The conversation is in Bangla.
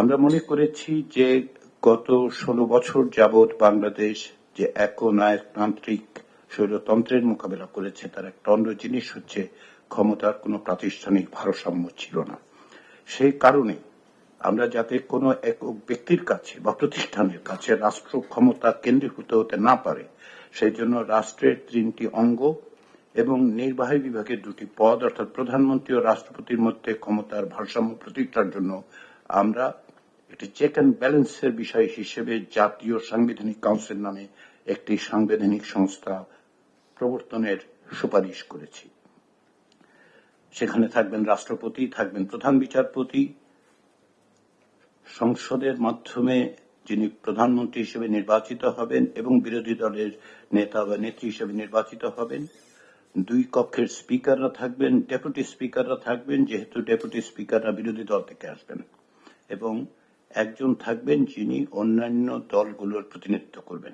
আমরা মনে করেছি যে গত ষোলো বছর যাবৎ বাংলাদেশ যে একনায়কতান্ত্রিক স্বৈরতন্ত্রের মোকাবেলা করেছে, তার একটা অন্য জিনিস হচ্ছে ক্ষমতার কোনো প্রাতিষ্ঠানিক ভারসাম্য ছিল না। সেই কারণে আমরা যাতে কোনো একক ব্যক্তির কাছে বা প্রতিষ্ঠানের কাছে রাষ্ট্র ক্ষমতা কেন্দ্রীভূত হতে না পারে, সেই জন্য রাষ্ট্রের তিনটি অঙ্গ এবং নির্বাহী বিভাগের দুটি পদ, অর্থাৎ প্রধানমন্ত্রী ও রাষ্ট্রপতির মধ্যে ক্ষমতার ভারসাম্য প্রতিষ্ঠার জন্য আমরা একটি চেক অ্যান্ড ব্যালেন্সের বিষয় হিসেবে জাতীয় সাংবিধানিক কাউন্সিল নামে একটি সাংবিধানিক সংস্থা প্রবর্তনের সুপারিশ করেছি। সেখানে থাকবেন রাষ্ট্রপতি, থাকবেন প্রধান বিচারপতি, সংসদের মাধ্যমে যিনি প্রধানমন্ত্রী হিসেবে নির্বাচিত হবেন এবং বিরোধী দলের নেতা বা নেত্রী হিসেবে নির্বাচিত হবেন। দুই কক্ষের স্পিকাররা থাকবেন, ডেপুটি স্পিকাররা থাকবেন, যেহেতু ডেপুটি স্পিকাররা বিরোধী দল থেকে আসবেন। এবং একজন থাকবেন যিনি অন্যান্য দলগুলোর প্রতিনিধিত্ব করবেন।